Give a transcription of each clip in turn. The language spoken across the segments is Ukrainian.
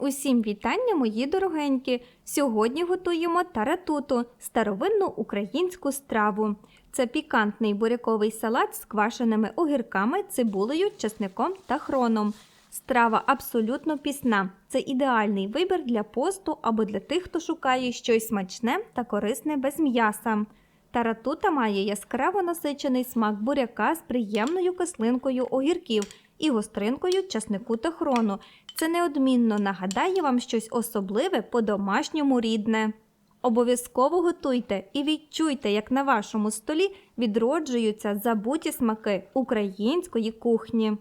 Усім вітання, мої дорогенькі! Сьогодні готуємо таратуту старовинну українську страву. Це пікантний буряковий салат з квашеними огірками, цибулею, чесником та хроном. Страва абсолютно пісна. Це ідеальний вибір для посту або для тих, хто шукає щось смачне та корисне без м'яса. Таратута має яскраво насичений смак буряка з приємною кислинкою огірків і гостринкою часнику та хрону. Це неодмінно нагадає вам щось особливе по-домашньому рідне. Обов'язково готуйте і відчуйте, як на вашому столі відроджуються забуті смаки української кухні.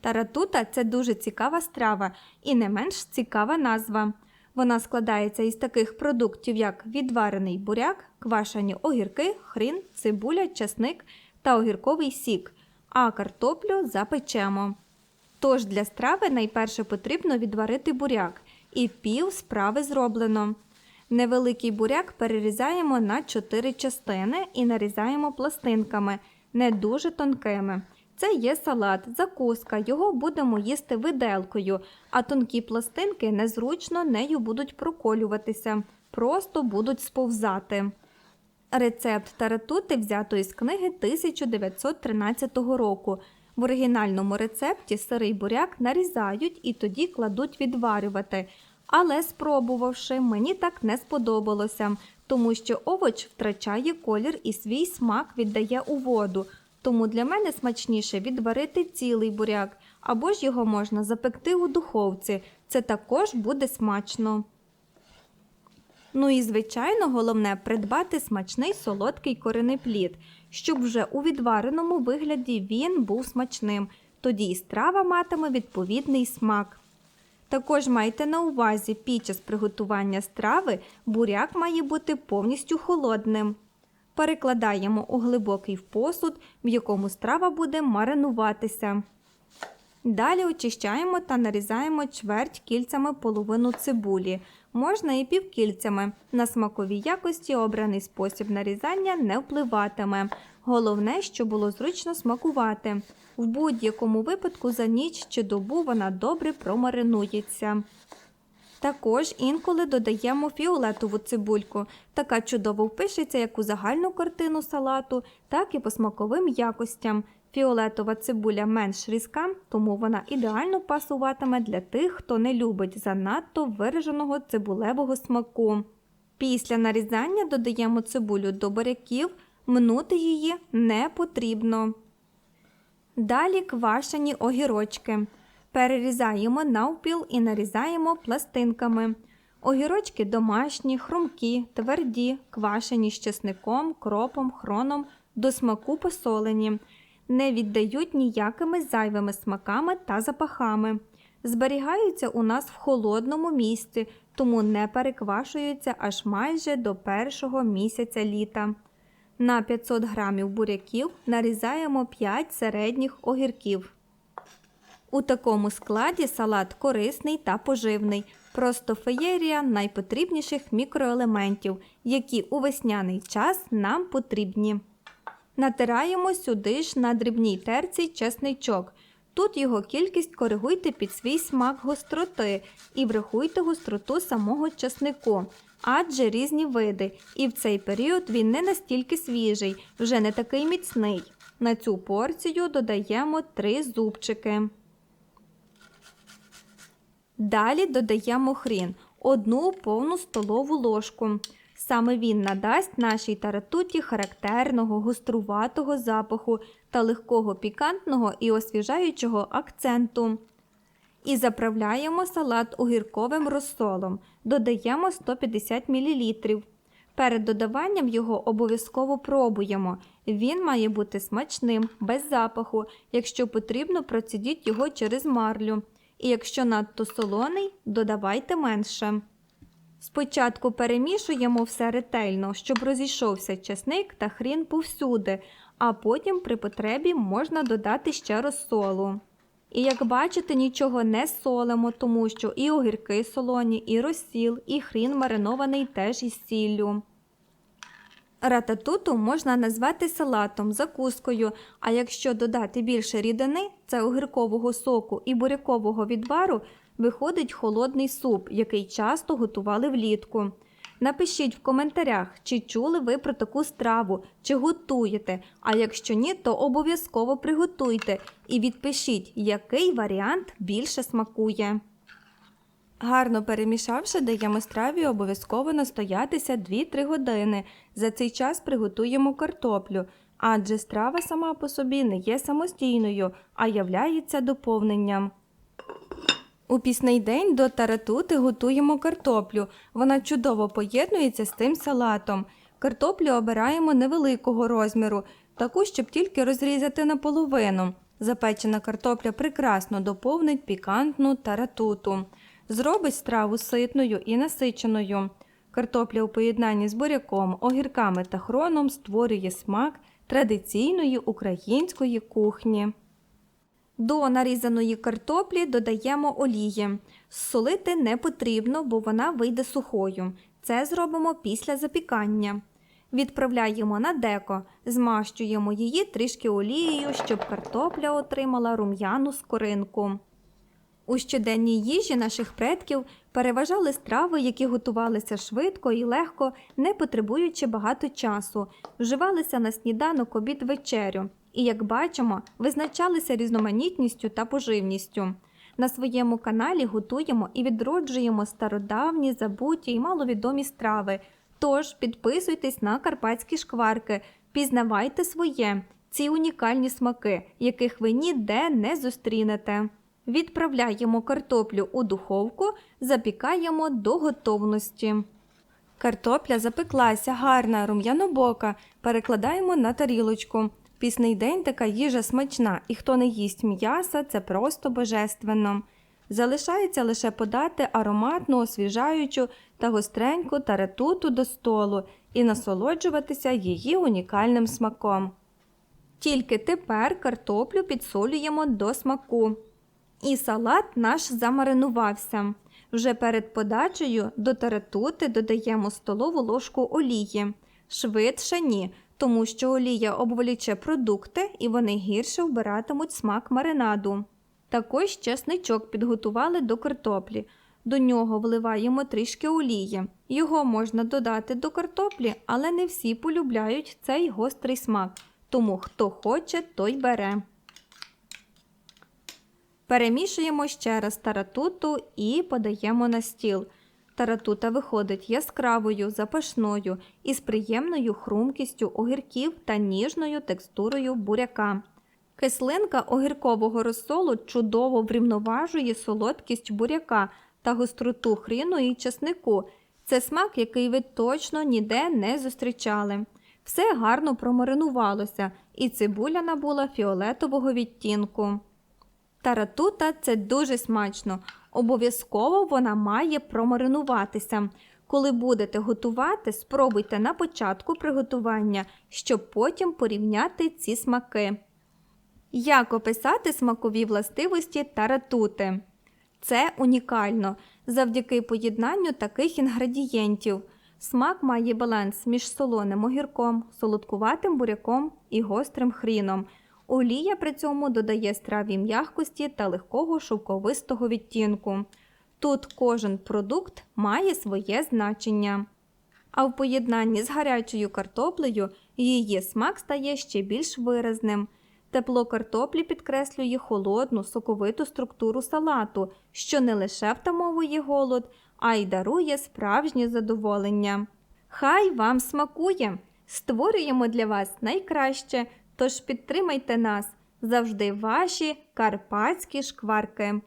Таратута це дуже цікава страва і не менш цікава назва. Вона складається із таких продуктів, як відварений буряк, квашені огірки, хрін, цибуля, часник та огірковий сік, а картоплю запечемо. Тож для страви найперше потрібно відварити буряк, і пів справи зроблено. Невеликий буряк перерізаємо на 4 частини і нарізаємо пластинками, не дуже тонкими. Це є салат, закуска, його будемо їсти виделкою, а тонкі пластинки незручно нею будуть проколюватися, просто будуть сповзати. Рецепт таратути взято із книги 1913 року. В оригінальному рецепті сирий буряк нарізають і тоді кладуть відварювати. Але спробувавши, мені так не сподобалося, тому що овоч втрачає колір і свій смак віддає у воду. Тому для мене смачніше відварити цілий буряк, або ж його можна запекти у духовці. Це також буде смачно. Ну і, звичайно, головне придбати смачний солодкий коренеплід, щоб вже у відвареному вигляді він був смачним. Тоді і страва матиме відповідний смак. Також майте на увазі, під час приготування страви буряк має бути повністю холодним. Перекладаємо у глибокий посуд, в якому страва буде маринуватися. Далі очищаємо та нарізаємо чверть кільцями половину цибулі. Можна і півкільцями. На смакові якості обраний спосіб нарізання не впливатиме. Головне, щоб було зручно смакувати. В будь-якому випадку за ніч чи добу вона добре промаринується. Також інколи додаємо фіолетову цибульку. Така чудово впишеться як у загальну картину салату, так і по смаковим якостям. Фіолетова цибуля менш різка, тому вона ідеально пасуватиме для тих, хто не любить занадто вираженого цибулевого смаку. Після нарізання додаємо цибулю до буряків, мнути її не потрібно. Далі квашені огірочки. Перерізаємо навпіл і нарізаємо пластинками. Огірочки домашні, хрумкі, тверді, квашені з чесником, кропом, хроном, до смаку посолені, не віддають ніякими зайвими смаками та запахами. Зберігаються у нас в холодному місці, тому не переквашуються аж майже до першого місяця літа. На 500 грамів буряків нарізаємо 5 середніх огірків. У такому складі салат корисний та поживний, просто феєрія найпотрібніших мікроелементів, які у весняний час нам потрібні. Натираємо сюди ж на дрібній терці чесничок. Тут його кількість коригуйте під свій смак гостроти і врахуйте гостроту самого чеснику, адже різні види, і в цей період він не настільки свіжий, вже не такий міцний. На цю порцію додаємо 3 зубчики. Далі додаємо хрін одну повну столову ложку. Саме він надасть нашій таратуті характерного гоструватого запаху та легкого пікантного і освіжаючого акценту. І заправляємо салат огірковим розсолом. Додаємо 150 мл. Перед додаванням його обов'язково пробуємо. Він має бути смачним, без запаху. Якщо потрібно, процідіть його через марлю. І якщо надто солоний, додавайте менше. Спочатку перемішуємо все ретельно, щоб розійшовся чесник та хрін повсюди, а потім при потребі можна додати ще розсолу. І як бачите, нічого не солимо, тому що і огірки солоні, і розсіл, і хрін маринований теж із сіллю. Рататуту можна назвати салатом, закускою, а якщо додати більше рідини, це огіркового соку і бурякового відвару, виходить холодний суп, який часто готували влітку. Напишіть в коментарях, чи чули ви про таку страву, чи готуєте. А якщо ні, то обов'язково приготуйте і відпишіть, який варіант більше смакує. Гарно перемішавши, даємо страві обов'язково настоятися 2-3 години. За цей час приготуємо картоплю, адже страва сама по собі не є самостійною, а являється доповненням. У пісний день до таратути готуємо картоплю. Вона чудово поєднується з тим салатом. Картоплю обираємо невеликого розміру, таку, щоб тільки розрізати наполовину. Запечена картопля прекрасно доповнить пікантну таратуту. Зробить страву ситною і насиченою. Картопля у поєднанні з буряком, огірками та хроном створює смак традиційної української кухні. До нарізаної картоплі додаємо олії. Солити не потрібно, бо вона вийде сухою. Це зробимо після запікання. Відправляємо на деко, змащуємо її трішки олією, щоб картопля отримала рум'яну скоринку. У щоденній їжі наших предків переважали страви, які готувалися швидко і легко, не потребуючи багато часу, вживалися на сніданок, обід, вечерю і, як бачимо, визначалися різноманітністю та поживністю. На своєму каналі готуємо і відроджуємо стародавні, забуті і маловідомі страви. Тож підписуйтесь на карпатські шкварки, пізнавайте своє, ці унікальні смаки, яких ви ніде не зустрінете. Відправляємо картоплю у духовку, запікаємо до готовності. Картопля запеклася, гарна, рум'янобока. Перекладаємо на тарілочку. Пісний день така їжа смачна, і хто не їсть м'яса, це просто божественно. Залишається лише подати ароматну, освіжаючу та гостреньку таратуту до столу і насолоджуватися її унікальним смаком. Тільки тепер картоплю підсолюємо до смаку. І салат наш замаринувався. Вже перед подачею до таратути додаємо столову ложку олії. Швидше ні, тому що олія обволіче продукти і вони гірше вбиратимуть смак маринаду. Також чесничок підготували до картоплі. До нього вливаємо трішки олії. Його можна додати до картоплі, але не всі полюбляють цей гострий смак. Тому хто хоче, той бере. Перемішуємо ще раз таратуту і подаємо на стіл. Таратута виходить яскравою, запашною і з приємною хрумкістю огірків та ніжною текстурою буряка. Кислинка огіркового розсолу чудово врівноважує солодкість буряка та гостроту хріну і чеснику. Це смак, який ви точно ніде не зустрічали. Все гарно промаринувалося, і цибуля набула фіолетового відтінку. Таратута це дуже смачно. Обов'язково вона має промаринуватися. Коли будете готувати, спробуйте на початку приготування, щоб потім порівняти ці смаки. Як описати смакові властивості таратути? Це унікально. Завдяки поєднанню таких інгредієнтів. Смак має баланс між солоним огірком, солодкуватим буряком і гострим хріном. Олія при цьому додає страві м'якості та легкого шовковистого відтінку. Тут кожен продукт має своє значення. А в поєднанні з гарячою картоплею її смак стає ще більш виразним. Тепло картоплі підкреслює холодну, соковиту структуру салату, що не лише втамовує голод, а й дарує справжнє задоволення. Хай вам смакує! Створюємо для вас найкраще, тож підтримайте нас завжди ваші карпатські шкварки.